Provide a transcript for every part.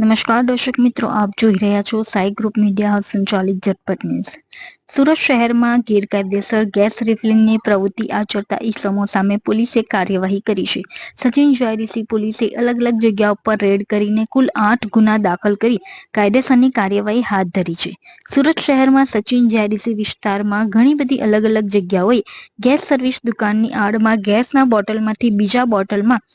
નમસ્કાર દર્શક મિત્રો, આપ જોઈ રહ્યા છો સાઈ ગ્રુપ મીડિયા હાઉસ સંચાલિત ઝટપટ ન્યૂઝ. સુરત શહેરમાં ગેરકાયદેસર ગેસ રિફિલિંગની પ્રવૃત્તિ આચરતા ઈસમો સામે પોલીસે કાર્યવાહી કરી છે. સચિન જાયરીસી પોલીસે અલગ અલગ જગ્યા ઉપર રેડ કરીને કુલ આઠ ગુના દાખલ કરી કાયદેસરની કાર્યવાહી હાથ ધરી છે. સુરત શહેરમાં સચિન જાયરીસી વિસ્તારમાં ઘણી બધી અલગ અલગ જગ્યાઓએ ગેસ સર્વિસ દુકાનની આડમાં ગેસના બોટલમાંથી બીજા બોટલમાં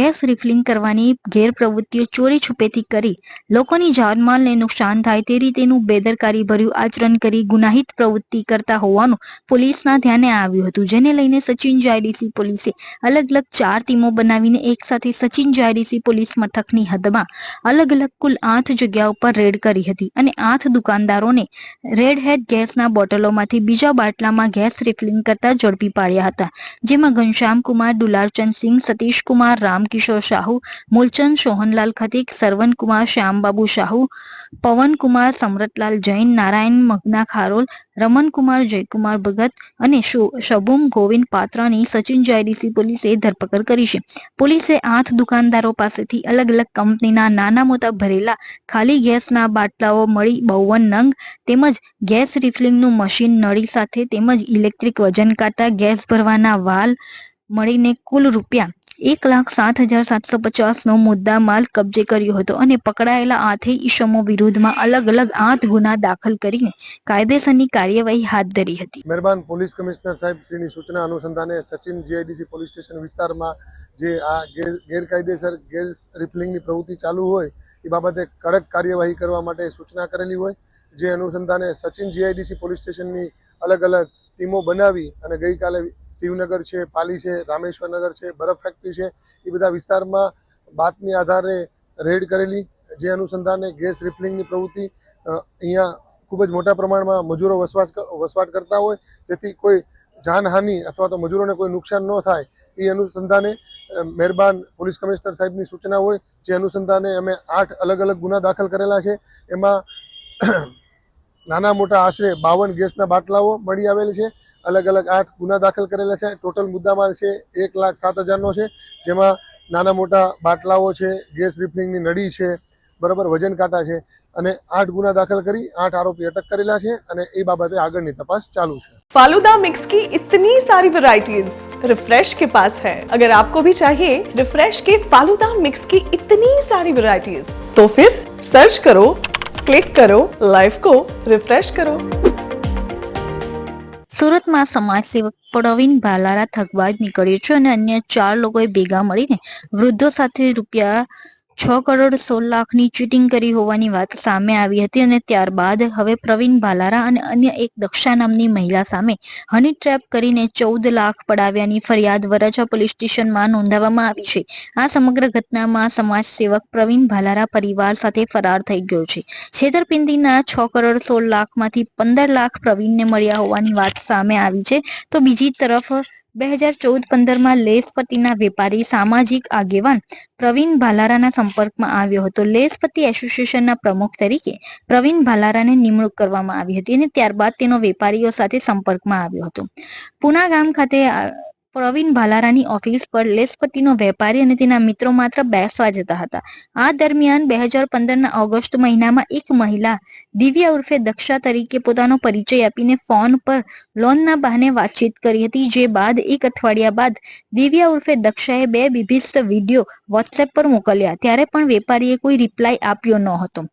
ગેસ રિફિલિંગ કરવાની ગેરપ્રવૃત્તિઓ ચોરી છુપેથી કરી લોકોની જાનમાલને નુકસાન થાય તે રીતેનું બેદરકારી આચરણ કરી ગુનાહિત પ્રવૃત્તિ કરતા હોવાનું પોલીસના ધ્યાને આવ્યું હતું, જેને લઈને સચિન જાયડીસી પોલીસે અલગ અલગ ચાર ટીમો બનાવીને એક સાથે સચિન જાયડીસી પોલીસ મથકની હદમાં અલગ અલગ કુલ આઠ જગ્યા ઉપર રેડ કરી હતી અને આઠ દુકાનદારોને રેડ હેડ ગેસના બોટલોમાંથી બીજા બાટલામાં ગેસ રિફિલિંગ કરતા ઝડપી પાડ્યા હતા, જેમાં ઘનશ્યામ કુમાર, દુલારચંદ સિંહ સતીશ કુમાર રામકિશોર શાહુ, મૂલચંદ સોહનલાલ ખતીક સરવન શ્યામબાબુ શાહુ, પવનકુમાર સમરતલાલ જૈન, નારાયણ મગના ખારોલ રમનકુમાર જયકુમાર ભગત અને શબુમ ગોવિંદ પાત્રાની સચિન જાયડીસી પોલીસે ધરપકડ કરી છે. પોલીસે આઠ દુકાનદારો પાસેથી અલગ અલગ કંપનીના નાના મોટા ભરેલા ખાલી ગેસના બાટલાઓ મળી બાવન નંગ તેમજ ગેસ રિફિલિંગનું મશીન નળી સાથે તેમજ ઇલેક્ટ્રિક વજન કાંટા, ગેસ ભરવાના વાલ મળીને કુલ રૂપિયા એક લાખ સાત હજાર સાતસો પચાસનો મુદ્દા માલ કબજે કર્યો હતો અને પકડાયેલા આઠેય ઈસમો વિરુદ્ધમાં અલગ અલગ આઠ ગુના દાખલ કરીને કાયદેસરની કાર્યવાહી હાથ ધરી હતી. મહેરબાન પોલીસ કમિશનર સાહેબ શ્રીની સૂચના અનુસંધાને સચિન જીઆઈડીસી પોલીસ સ્ટેશન વિસ્તારમાં જે આ ગેર- ગેરકાયદેસર ગેસ રિફિલિંગની પ્રવૃત્તિ ચાલુ હોય, એ બાબતે કડક કાર્યવાહી કરવા માટે સૂચના કરેલી હોય. જે અનુસંધાને સચિન જીઆઈડીસી પોલીસ સ્ટેશનની અલગ અલગ ટીમો બનાવી અને ગઈકાલે શિવનગર છે, પાલી છે, રામેશ્વરનગર છે, બરફ ફેક્ટરી છે, એ બધા વિસ્તારમાં બાતમી આધારે રેડ કરેલી, જે અનુસંધાને ગેસ રિફિલિંગની પ્રવૃત્તિ અહીંયા ખૂબ જ મોટા પ્રમાણમાં મજૂરો વસવાટ વસવાટ કરતા હોય, જેથી કોઈ જાનહાનિ અથવા તો મજૂરોને કોઈ નુકસાન ન થાય, એ અનુસંધાને મહેરબાન પોલીસ કમિશનર સાહેબની સૂચના હોય, જે અનુસંધાને અમે આઠ અલગ અલગ ગુના દાખલ કરેલા છે, એમાં નાના મોટા આશરે બાવન ગેસના બાટલાઓ મળી આવેલ છે અલગ અલગ આઠ ગુના દાખલ કરેલા છે ટોટલ મુદ્દામાલ છે એક લાખ સાત હજારનો છે જેમાં નાના મોટા બાટલાઓ છે ગેસ રિફિલિંગની નળી છે બરાબર વજન કાંટા છે અને આઠ ગુના દાખલ કરી આઠ આરોપી અટક કરેલા છે અને એ બાબતે આગળની તપાસ ચાલુ છે फालूदा मिक्स की इतनी सारी वैरायटीज रिफ्रेश के पास है अगर आपको भी चाहिए रिफ्रेश के फालूदा मिक्स की इतनी सारी वैरायटीज तो फिर सर्च करो ક્લિક કરો લાઈફ કો, રિફ્રેશ કરો. સુરતમાં સમાજ સેવક પ્રવીણ ભાલારા થકબાજ નીકળ્યો છે અને અન્ય ચાર લોકોએ ભેગા મળીને વૃદ્ધો સાથે રૂપિયા છ કરોડ સોળ લાખની ચીટિંગ કરી હોવાની વાત સામે આવી હતી અને ત્યારબાદ હવે પ્રવીણ ભાલારા અને અન્ય એક દક્ષા નામની મહિલા સામે હની ટ્રેપ કરીને ચૌદ લાખ પડાવ્યાની ફરિયાદ વરાછા પોલીસ સ્ટેશનમાં નોંધાવવામાં આવી છે. આ સમગ્ર ઘટનામાં સમાજ સેવક પ્રવીણ ભાલારા પરિવાર સાથે ફરાર થઈ ગયો છે. છેતરપિંડીના છ કરોડ સોળ લાખમાંથી પંદર લાખ પ્રવીણને મળ્યા હોવાની વાત સામે આવી છે. તો બીજી તરફ બે હજાર ચૌદ પંદરમાં લેસપતિના વેપારી સામાજિક આગેવાન પ્રવીણ ભાલારાના સંપર્કમાં આવ્યો હતો. લેસપતિ એસોસિએશનના પ્રમુખ તરીકે પ્રવીણ ભાલારાને નિમણૂક કરવામાં આવી હતી અને ત્યારબાદ તેનો વેપારીઓ સાથે સંપર્કમાં આવ્યો હતો. પુના ગામ ખાતે પ્રવીણ ભાલારાની ઓફિસ પર લેસપટ્ટીનો વેપારી અને તેના મિત્રો માત્ર બેસવા જતા હતા. આ દરમિયાન બે હજાર પંદરના ઓગસ્ટ મહિનામાં એક મહિલા દિવ્યા ઉર્ફે દક્ષા તરીકે પોતાનો પરિચય આપીને ફોન પર લોનના બહાને વાતચીત કરી હતી, જે બાદ એક અઠવાડિયા બાદ દિવ્યા ઉર્ફે દક્ષાએ બે બીભત્સ વીડિયો વોટ્સએપ પર મોકલ્યા. ત્યારે પણ વેપારીએ કોઈ રિપ્લાય આપ્યો ન હતો.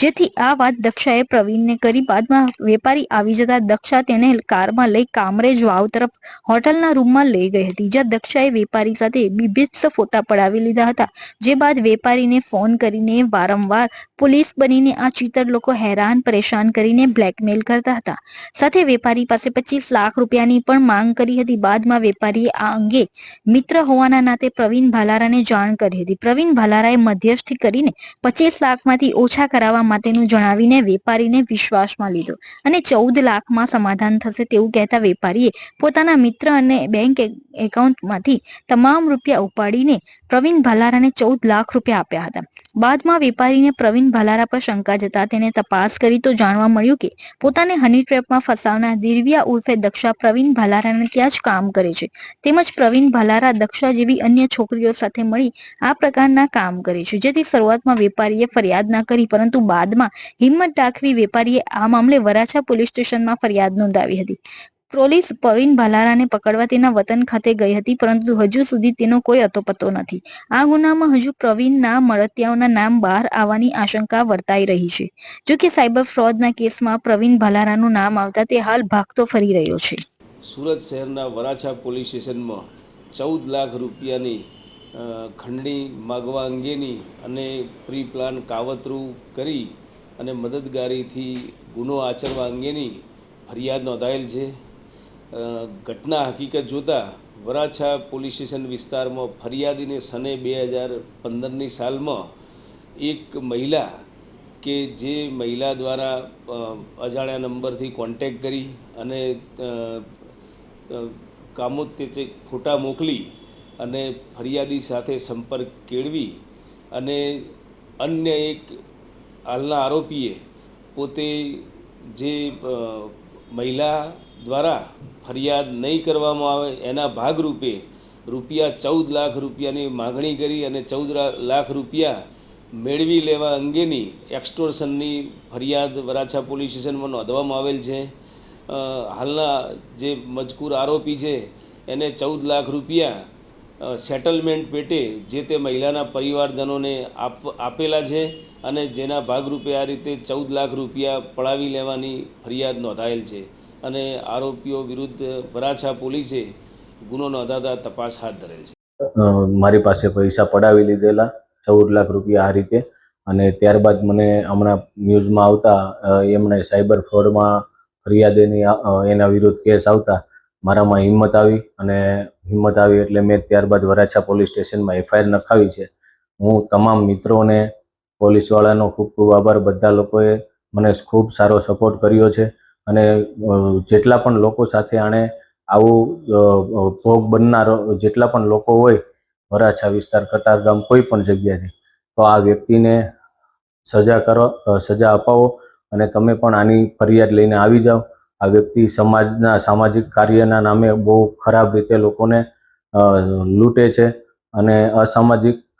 જેથી આ વાત દક્ષાએ પ્રવીણને કરી. બાદમાં વેપારી આવી જતા દક્ષા તેને કારમાં લઈ કામરેજ વાવ તરફ હોટલના રૂમમાં લઈ ગઈ હતી. જ્યાં દક્ષાએ વેપારી સાથે બીભત્સ ફોટા પડાવી લીધા હતા. જે બાદ વેપારીને ફોન કરીને વારંવાર પોલીસ બનીને આ ચીતર લોકો હેરાન પરેશાન કરીને બ્લેકમેલ કરતા હતા. સાથે વેપારી પાસે પચીસ લાખ રૂપિયાની પણ માંગ કરી હતી. બાદમાં વેપારીએ આ અંગે મિત્ર હોવાના નાતે પ્રવીણ ભાલારાને જાણ કરી હતી. પ્રવીણ ભાલારાએ મધ્યસ્થી કરીને પચીસ લાખમાંથી ઓછા કરાવવા માટેનું જણાવીને વેપારીને વિશ્વાસમાં લીધો અને ચૌદ લાખમાં સમાધાન થશે તેવું કહેતા વેપારીએ પોતાના મિત્ર અને બેંક એકાઉન્ટમાંથી તમામ રૂપિયા ઉપાડીને પ્રવીણ ભાલારાને ચૌદ લાખ રૂપિયા આપ્યા હતા. બાદમાં વેપારીને પ્રવીણ ભાલારા પર શંકા જતા તેને તપાસ કરી તો જાણવા મળ્યું કે પોતાને હની ટ્રેપમાં ફસાવનાર દિરવિયા ઉર્ફે દક્ષા પ્રવીણ ભાલારાને ત્યાં જ કામ કરે છે. તેમજ પ્રવીણ ભાલારા, દક્ષા જેવી અન્ય છોકરીઓ સાથે મળી આ પ્રકારના કામ કરે છે. જેથી શરૂઆતમાં વેપારીએ ફરિયાદ ના કરી, પરંતુ બાદમાં હિંમત દાખવી વેપારીએ આ મામલે વરાછા પોલીસ સ્ટેશનમાં ફરિયાદ નોંધાવી હતી. પોલીસ પ્રવીણ ભાલારાને પકડવા તેના વતન ખાતે ગઈ હતી, પરંતુ હજુ સુધી તેનો કોઈ અતોપતો નથી. આ ગુનામાં હજુ પ્રવીણના મળતિયાઓના નામ બહાર આવવાની આશંકા વર્તાઈ રહી છે. જો કે સાયબર ફ્રોડના કેસમાં પ્રવીણ ભાલારાનું નામ આવતા તે હાલ ભાગતો ફરી રહ્યો છે. સુરત શહેરના વરાછા પોલીસ સ્ટેશનમાં ચૌદ લાખ રૂપિયાની ખંડણી માગવા અંગેની અને પ્રી પ્લાન કાવતરું કરી અને મદદગારીથી ગુનો આચરવા અંગેની ફરિયાદ નોંધાયેલ છે. ઘટના હકીકત જોતાં વરાછા પોલીસ સ્ટેશન વિસ્તારમાં ફરિયાદીને સને બે હજાર પંદરની સાલમાં એક મહિલા કે જે મહિલા દ્વારા અજાણ્યા નંબરથી કોન્ટેક કરી અને કામો કામોત્તેજક ફોટા મોકલી અને ફરિયાદી સાથે સંપર્ક કેળવી અને અન્ય એક હાલના આરોપીએ પોતે જે મહિલા દ્વારા ફરિયાદ નહીં કરવામાં આવે, એના ભાગરૂપે રૂપિયા ચૌદ લાખ રૂપિયાની માગણી કરી અને ચૌદ લાખ રૂપિયા મેળવી લેવા અંગેની એક્સટોર્શનની ફરિયાદ વરાછા પોલીસ સ્ટેશનમાં નોંધવામાં આવેલ છે. હાલના જે મજકૂર આરોપી છે, એને ચૌદ લાખ રૂપિયા સેટલમેન્ટ પેટે જે તે મહિલાના પરિવારજનોને આપ, આપેલા છે અને જેના ભાગરૂપે આ રીતે ચૌદ લાખ રૂપિયા પડાવી લેવાની ફરિયાદ નોંધાયેલ છે. અને આરોપીઓ વિરુદ્ધ વરાછા પોલીસે ગુનો નોંધાતા તપાસ હાથ ધરેલ છે. મારી પાસે પૈસા પડાવી લીધેલા, ચૌદ લાખ રૂપિયા આ રીતે. અને ત્યારબાદ મને હમણાં ન્યૂઝમાં આવતા એમણે સાયબર ફ્રોડમાં ફરિયાદ એની એના વિરુદ્ધ કેસ આવતા, મારામાં હિંમત આવી. અને હિંમત આવી એટલે મેં ત્યારબાદ વરાછા પોલીસ સ્ટેશનમાં એફઆઈઆર નખાવી છે. હું તમામ મિત્રોને, પોલીસવાળાનો ખૂબ ખૂબ આભાર. બધા લોકોએ મને ખૂબ સારો સપોર્ટ કર્યો છે. અને જેટલા પણ લોકો સાથે આણે આવું ભોગ બનનાર જેટલા પણ લોકો હોય, વરાછા વિસ્તાર કતારગામ કોઈ પણ જગ્યાથી તો આ વ્યક્તિને સજા કરો સજા અપાવો અને તમે પણ આની ફરિયાદ લઈને આવી જાઓ. આ વ્યક્તિ સમાજના, સામાજિક કાર્યના નામે બહુ ખરાબ રીતે લોકોને લૂંટે છે અને અસામાજિક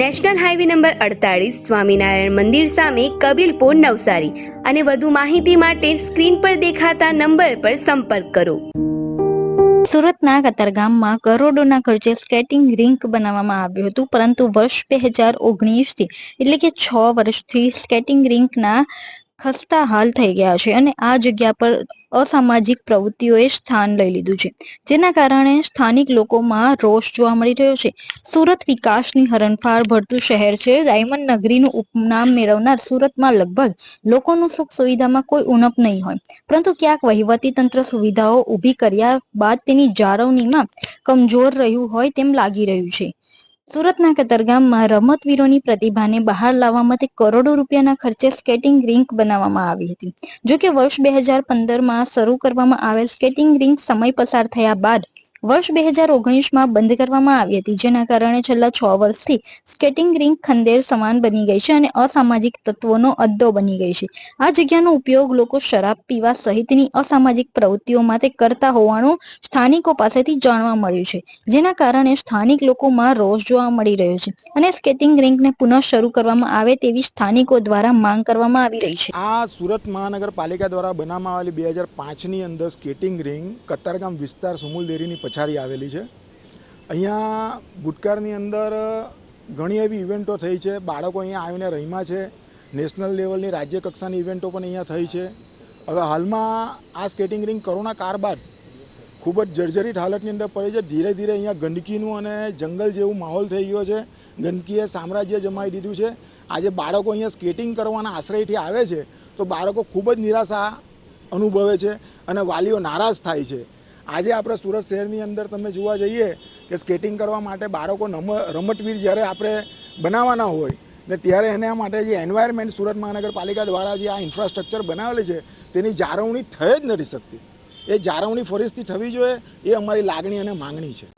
નેશનલ હાઈવે નંબર અડતાળીસ સ્વામિનારાયણ મંદિર સામે કબીલપુર નવસારી અને વધુ માહિતી માટે સ્ક્રીન પર દેખાતા નંબર પર સંપર્ક કરો. સુરતના કતારગામમાં કરોડોના ખર્ચે સ્કેટિંગ રિંક બનાવવામાં આવ્યું હતું, પરંતુ વર્ષ બે હજાર ઓગણીસથી એટલે કે છ વર્ષથી સ્કેટિંગ રિંકના ખસ્તા હાલ થઈ ગયા છે અને આ જગ્યા પર અસામાજિક પ્રવૃત્તિઓએ સ્થાન લઈ લીધું છે. જેના કારણે સ્થાનિક લોકોમાં રોષ જોવા મળી રહ્યો છે. સુરત વિકાસની હરણફાળ ભરતું શહેર છે. ડાયમંડ નગરીનું ઉપનામ મેળવનાર સુરતમાં લગભગ લોકોનું સુખ સુવિધામાં કોઈ ઉણપ નહીં હોય. પરંતુ ક્યાંક વહીવટી તંત્ર સુવિધાઓ ઊભી કર્યા બાદ તેની જાળવણીમાં કમજોર રહ્યું હોય તેમ લાગી રહ્યું છે. સુરતના કતરગામમાં રમતવીરોની પ્રતિભાને બહાર લાવવા માટે કરોડો રૂપિયાના ખર્ચે સ્કેટિંગ રિંક બનાવવામાં આવી હતી. જો કે વર્ષ બે હજાર પંદરમાં શરૂ કરવામાં આવેલ સ્કેટિંગ રિંક સમય પસાર થયા બાદ વર્ષ બે હજાર ઓગણીસમાં બંધ કરવામાં આવી હતી, જેના કારણે છેલ્લા છ વર્ષથી સ્કેટિંગ રિંક ખંદેર સમાન બની ગઈ છે અને અસામાજિક તત્વોનો અડ્ડો બની ગઈ છે. આ જગ્યાનો ઉપયોગ લોકો શરાબ પીવા સહિતની અસામાજિક પ્રવૃત્તિઓ માટે કરતા હોવાનું સ્થાનિકો પાસેથી જાણવા મળ્યું છે, જેના કારણે સ્થાનિક લોકોમાં રોષ જોવા મળી રહ્યો છે અને સ્કેટિંગ રિંકને પુનઃ શરૂ કરવામાં આવે તેવી સ્થાનિકો દ્વારા માંગ કરવામાં આવી રહી છે. આ સુરત મહાનગરપાલિકા દ્વારા બનાવવામાં આવેલી બે હજાર પાંચની અંદર સ્કેટિંગ રિંગ કતારગામ વિસ્તાર સુમુલ ડેરીની પછાડી આવેલી છે. અહીંયા ભૂતકાળની અંદર ઘણી એવી ઇવેન્ટો થઈ છે. બાળકો અહીંયા આવીને રહીમાં છે. નેશનલ લેવલની રાજ્ય કક્ષાની ઇવેન્ટો પણ અહીંયા થઈ છે. હવે હાલમાં આ સ્કેટિંગ રિંગ કોરોના કાળ બાદ ખૂબ જ જર્જરિત હાલતની અંદર પડે છે. ધીરે ધીરે અહીંયા ગંદકીનું અને જંગલ જેવું માહોલ થઈ ગયો છે. ગંદકીએ સામ્રાજ્ય જમાવી દીધું છે. આજે બાળકો અહીંયા સ્કેટિંગ કરવાના આશ્રયથી આવે છે તો બાળકો ખૂબ જ નિરાશા અનુભવે છે અને વાલીઓ નારાજ થાય છે. આજે આપણે સુરત શહેરની અંદર તમે જોવા જઈએ કે સ્કેટિંગ કરવા માટે બાળકો નમ, રમતવીર જ્યારે આપણે બનાવવાના હોય ને ત્યારે એના માટે જે એન્વાયરમેન્ટ સુરત મહાનગરપાલિકા દ્વારા જે આ ઇન્ફ્રાસ્ટ્રક્ચર બનાવેલી છે, તેની જાળવણી થઈ જ નથી શકતી. એ જાળવણી ફરીથી થવી જોઈએ, એ અમારી લાગણી અને માંગણી છે.